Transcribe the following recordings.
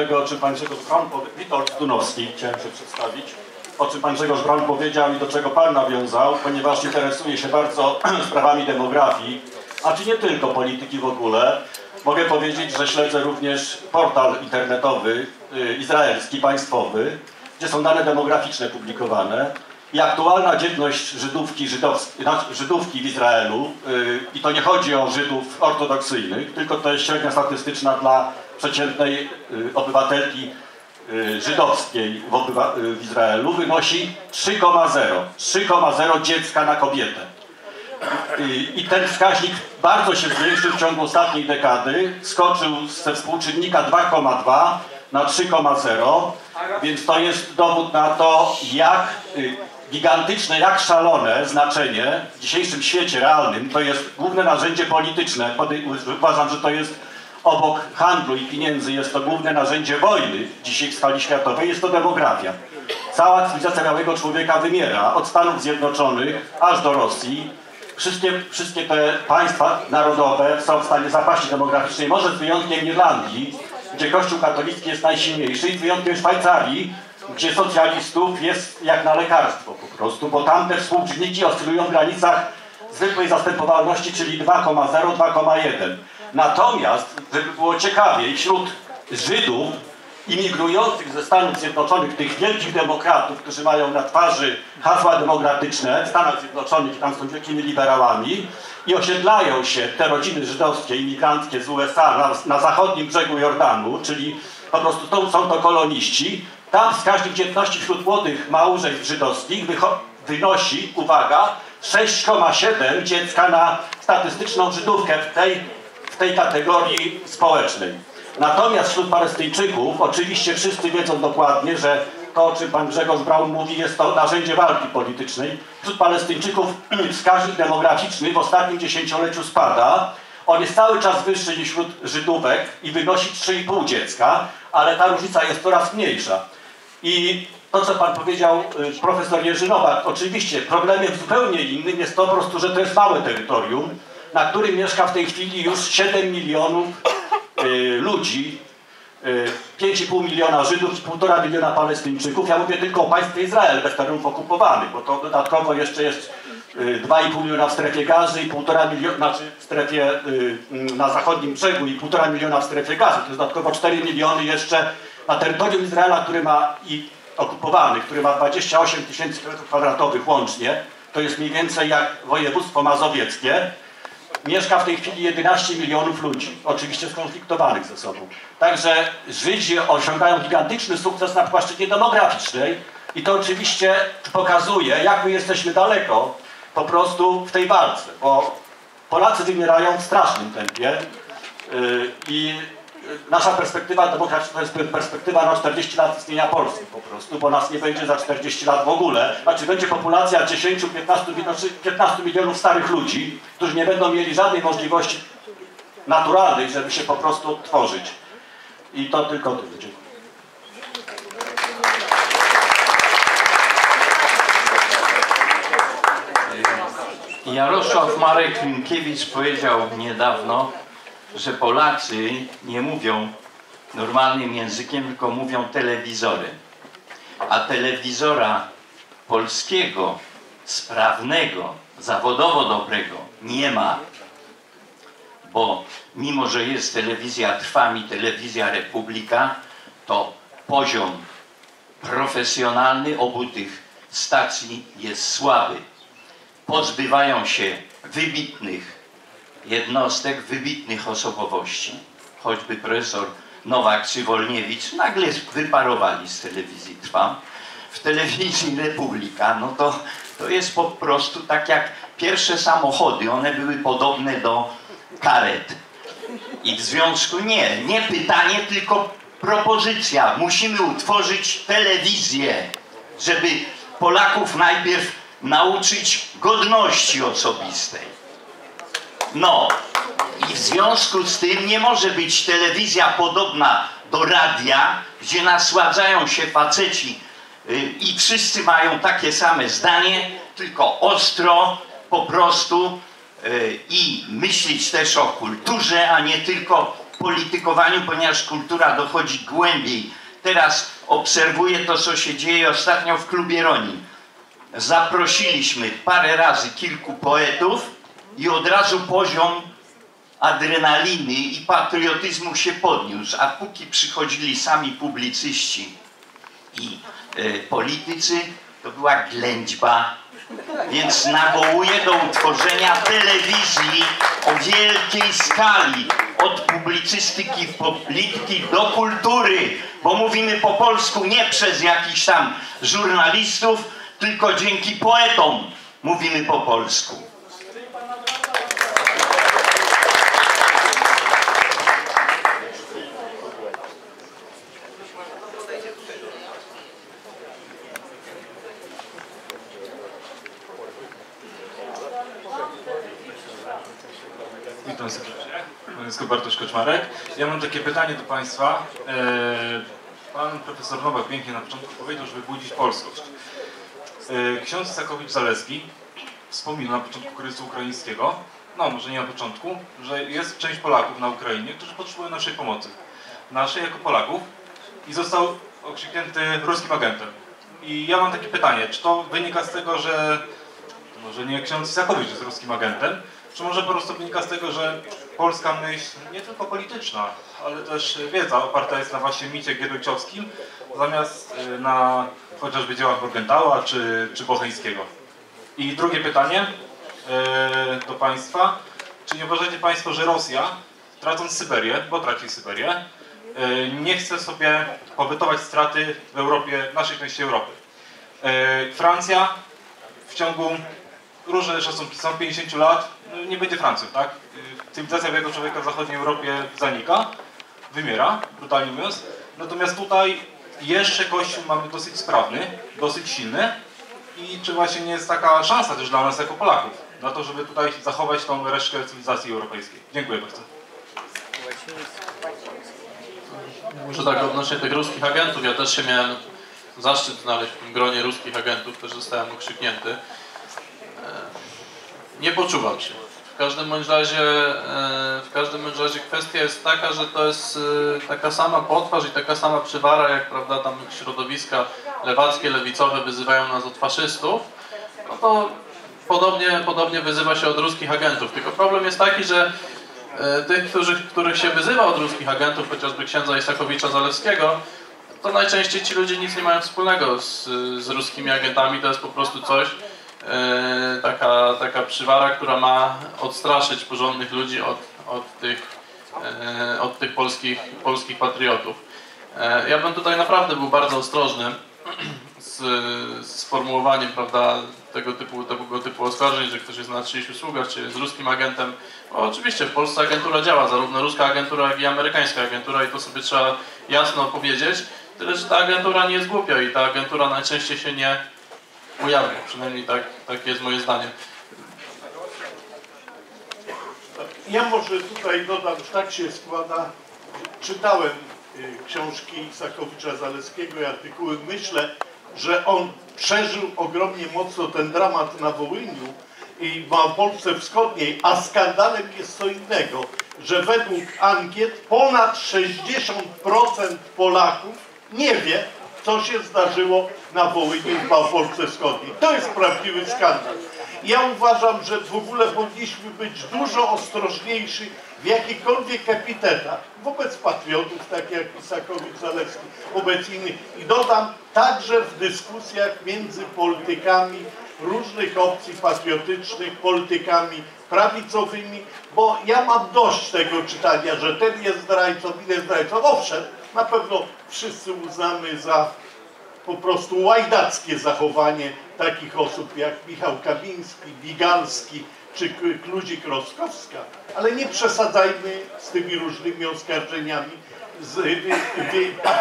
tego, o czym pan Grzegorz Braun powiedział, Witold Dunowski, chciałem się przedstawić, o czym pan Grzegorz Braun powiedział i do czego pan nawiązał, ponieważ interesuje się bardzo sprawami demografii, a czy nie tylko polityki w ogóle. Mogę powiedzieć, że śledzę również portal internetowy y, izraelski, państwowy, gdzie są dane demograficzne publikowane i aktualna dzietność Żydówki, Żydówki w Izraelu, y, i to nie chodzi o Żydów ortodoksyjnych, tylko to jest średnia statystyczna dla przeciętnej y, obywatelki y, żydowskiej w, obywa- y, w Izraelu, wynosi 3,0. 3,0 dziecka na kobietę. I- ten wskaźnik bardzo się zwiększył w ciągu ostatniej dekady. Skoczył ze współczynnika 2,2 na 3,0, więc to jest dowód na to, jak gigantyczne, jak szalone znaczenie w dzisiejszym świecie realnym to jest główne narzędzie polityczne. Uważam, że to jest obok handlu i pieniędzy, jest to główne narzędzie wojny dzisiaj w skali światowej, jest to demografia. Cała cywilizacja białego człowieka wymiera, od Stanów Zjednoczonych aż do Rosji. Wszystkie, wszystkie te państwa narodowe są w stanie zapaści demograficznej, może z wyjątkiem Irlandii, gdzie Kościół katolicki jest najsilniejszy i z wyjątkiem Szwajcarii, gdzie socjalistów jest jak na lekarstwo po prostu, bo tam te współczynniki oscylują w granicach zwykłej zastępowalności, czyli 2,0, 2,1. Natomiast, żeby było ciekawiej, wśród Żydów imigrujących ze Stanów Zjednoczonych, tych wielkich demokratów, którzy mają na twarzy hasła demokratyczne w Stanach Zjednoczonych tam są wielkimi liberałami i osiedlają się te rodziny żydowskie, imigranckie z USA na, na zachodnim brzegu Jordanu, czyli po prostu to, są to koloniści, tam wskaźnik dzietności wśród młodych małżeństw żydowskich wynosi, uwaga, 6,7 dziecka na statystyczną Żydówkę w tej, tej kategorii społecznej. Natomiast wśród Palestyńczyków, oczywiście wszyscy wiedzą dokładnie, że to, o czym pan Grzegorz Braun mówi, jest to narzędzie walki politycznej. Wśród Palestyńczyków wskaźnik demograficzny w ostatnim dziesięcioleciu spada. On jest cały czas wyższy niż wśród Żydówek i wynosi 3,5 dziecka, ale ta różnica jest coraz mniejsza. I to, co pan powiedział, y, profesor Jerzy Nowak, oczywiście problemem zupełnie innym jest to po prostu, że to jest małe terytorium, na którym mieszka w tej chwili już 7 milionów y, ludzi, y, 5,5 miliona Żydów i 1,5 miliona Palestyńczyków. Ja mówię tylko o państwie Izrael bez terenów okupowanych, bo to dodatkowo jeszcze jest y, 2,5 miliona w strefie gazy i 1,5 miliona, znaczy w strefie y, na zachodnim brzegu i 1,5 miliona w strefie gazy. To jest dodatkowo 4 miliony jeszcze na terytorium Izraela, który ma i okupowany, który ma 28 tysięcy km2 łącznie. To jest mniej więcej jak województwo mazowieckie mieszka w tej chwili 11 milionów ludzi, oczywiście skonfliktowanych ze sobą. Także Żydzi osiągają gigantyczny sukces na płaszczyźnie demograficznej i to oczywiście pokazuje, jak my jesteśmy daleko po prostu w tej walce, bo Polacy wymierają w strasznym tempie yy, i nasza perspektywa demograficzna to jest perspektywa na 40 lat istnienia Polski po prostu, bo nas nie będzie za 40 lat w ogóle. Znaczy będzie populacja 10-15 znaczy 15 milionów starych ludzi, którzy nie będą mieli żadnej możliwości naturalnej, żeby się po prostu tworzyć. I to tylko tyle. Dziękuję. Jarosław Marek Rynkiewicz powiedział niedawno, że Polacy nie mówią normalnym językiem, tylko mówią telewizorem. A telewizora polskiego, sprawnego, zawodowo dobrego nie ma. Bo mimo, że jest telewizja Trwam i telewizja Republika, to poziom profesjonalny obu tych stacji jest słaby. Pozbywają się wybitnych jednostek, wybitnych osobowości, choćby profesor Nowak czy Wolniewicz, nagle wyparowali z telewizji Trwam. W telewizji Republika, no to, to jest po prostu tak jak pierwsze samochody, one były podobne do karet. I w związku nie, nie pytanie, tylko propozycja. Musimy utworzyć telewizję, żeby Polaków najpierw nauczyć godności osobistej. No i w związku z tym nie może być telewizja podobna do radia, gdzie nasładzają się faceci y, i wszyscy mają takie same zdanie, tylko ostro po prostu y, i myśleć też o kulturze, a nie tylko politykowaniu, ponieważ kultura dochodzi głębiej. Teraz obserwuję to, co się dzieje ostatnio w klubie Roni. Zaprosiliśmy parę razy kilku poetów i od razu poziom adrenaliny i patriotyzmu się podniósł, a póki przychodzili sami publicyści i e, politycy, to była ględźba. Więc nawołuję do utworzenia telewizji o wielkiej skali, od publicystyki, polityki do kultury, bo mówimy po polsku nie przez jakichś tam żurnalistów, tylko dzięki poetom mówimy po polsku. Koczmarek. Ja mam takie pytanie do Państwa. E, Pan profesor Nowak pięknie na początku powiedział, żeby budzić polskość. E, Ksiądz Sakowicz-Zaleski wspominał na początku kryzysu ukraińskiego, no może nie na początku, że jest część Polaków na Ukrainie, którzy potrzebują naszej pomocy. Naszej jako Polaków i został okrzyknięty ruskim agentem. I ja mam takie pytanie, czy to wynika z tego, że może nie ksiądz Sakowicz jest ruskim agentem, czy może po prostu wynika z tego, że polska myśl, nie tylko polityczna, ale też wiedza oparta jest na właśnie micie gierojciowskim, zamiast y, na chociażby dziełach Morgentała czy, czy Bocheńskiego. I drugie pytanie y, do Państwa. Czy nie uważacie Państwo, że Rosja, tracąc Syberię, bo traci Syberię, y, nie chce sobie pobytować straty w Europie, w naszej części Europy? Francja w ciągu różne szacunki są 50 lat, nie będzie Francją, tak? Y, Cywilizacja białego człowieka w zachodniej Europie zanika, wymiera, brutalnie mówiąc. Natomiast tutaj jeszcze Kościół mamy dosyć sprawny, dosyć silny i czy właśnie nie jest taka szansa też dla nas jako Polaków, na to, żeby tutaj zachować tą resztkę cywilizacji europejskiej. Dziękuję bardzo. Może tak odnośnie tych ruskich agentów, ja też się miałem zaszczyt znaleźć w tym gronie ruskich agentów, też zostałem okrzyknięty. E, Nie poczuwam się. W każdym bądź razie, e, w każdym bądź razie kwestia jest taka, że to jest e, taka sama potwarz i taka sama przywara, jak prawda tam środowiska lewackie, lewicowe wyzywają nas od faszystów, no to podobnie, podobnie wyzywa się od ruskich agentów. Tylko problem jest taki, że e, tych, którzy, których się wyzywa od ruskich agentów, chociażby księdza Isakowicza Zalewskiego, to najczęściej ci ludzie nic nie mają wspólnego z, z ruskimi agentami, to jest po prostu coś, taka, taka przywara, która ma odstraszyć porządnych ludzi od, od tych, e, od tych polskich, polskich patriotów. E, ja bym tutaj naprawdę był bardzo ostrożny z, z formułowaniem prawda, tego, typu, tego typu oskarżeń, że ktoś jest na czyichś usługach, czy jest ruskim agentem. No, oczywiście w Polsce agentura działa, zarówno ruska agentura, jak i amerykańska agentura i to sobie trzeba jasno powiedzieć. Tyle, że ta agentura nie jest głupia i ta agentura najczęściej się nie ujawnia. Przynajmniej tak, jest moje zdanie. Ja może tutaj dodam, że tak się składa, czytałem y, książki Sakowicza Zaleskiego i artykuły. Myślę, że on przeżył ogromnie mocno ten dramat na Wołyniu i w Małopolsce Wschodniej, a skandalem jest co innego, że według ankiet ponad 60% Polaków nie wie, co się zdarzyło na Wołyniu w Małopolsce Wschodniej. To jest prawdziwy skandal. Ja uważam, że w ogóle powinniśmy być dużo ostrożniejsi w jakichkolwiek epitetach wobec patriotów, tak jak Isakowicz Zalewski, wobec innych. I dodam, także w dyskusjach między politykami różnych opcji patriotycznych, politykami prawicowymi, bo ja mam dość tego czytania, że ten jest zdrajcą, inny jest zdrajcą. Owszem, na pewno wszyscy uznamy za po prostu łajdackie zachowanie takich osób jak Michał Kamiński, Bigalski czy K- Kludzik-Rostkowska, ale nie przesadzajmy z tymi różnymi oskarżeniami. Z,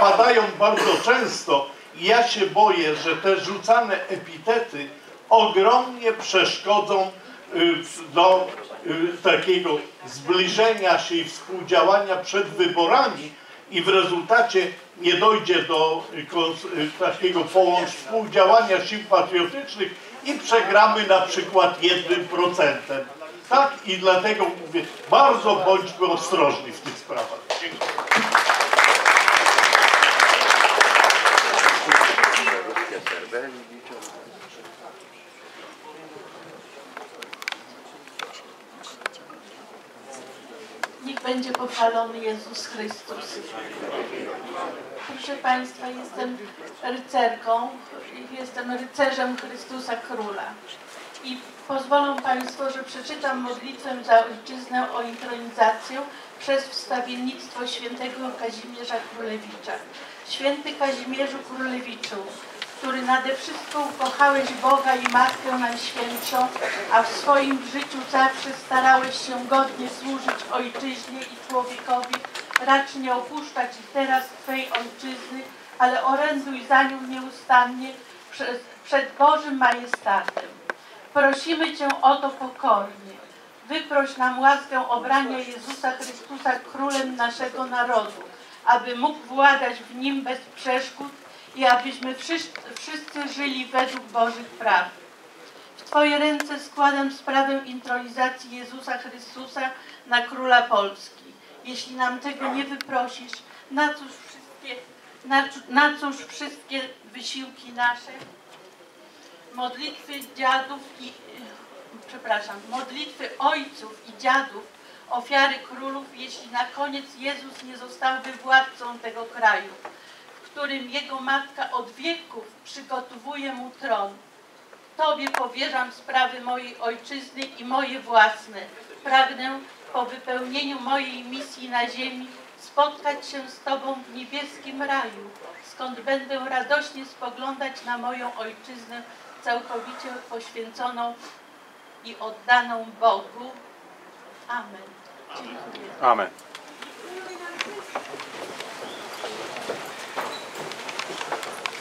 padają bardzo często i ja się boję, że te rzucane epitety ogromnie przeszkodzą y, do y, takiego zbliżenia się i współdziałania przed wyborami i w rezultacie nie dojdzie do y, y, takiego połącz współdziałania sił patriotycznych i przegramy na przykład jednym procentem. Tak i dlatego mówię, bardzo bądźmy ostrożni w tych sprawach. Pochwalony Jezus Chrystus. Proszę Państwa, jestem rycerką, jestem rycerzem Chrystusa Króla. I pozwolą Państwo, że przeczytam modlitwę za ojczyznę o intronizację przez wstawiennictwo świętego Kazimierza Królewicza. Święty Kazimierzu Królewiczu, który nade wszystko ukochałeś Boga i Matkę Najświętszą, a w swoim życiu zawsze starałeś się godnie służyć Ojczyźnie i człowiekowi, racz nie opuszczać teraz Twej Ojczyzny, ale oręduj za nią nieustannie przed, przed Bożym majestatem. Prosimy Cię o to pokornie. Wyproś nam łaskę obrania Jezusa Chrystusa królem naszego narodu, aby mógł władać w nim bez przeszkód i abyśmy wszyscy, wszyscy żyli według Bożych praw. W Twoje ręce składam sprawę intronizacji Jezusa Chrystusa na króla Polski. Jeśli nam tego nie wyprosisz, na cóż wszystkie, na, na cóż wszystkie wysiłki nasze? modlitwy dziadów i, przepraszam, modlitwy ojców i dziadów, ofiary królów, jeśli na koniec Jezus nie zostałby władcą tego kraju, którym jego matka od wieków przygotowuje mu tron. Tobie powierzam sprawy mojej ojczyzny i moje własne. Pragnę po wypełnieniu mojej misji na ziemi spotkać się z Tobą w niebieskim raju, skąd będę radośnie spoglądać na moją ojczyznę całkowicie poświęconą i oddaną Bogu. Amen. Dziękuję. Amen.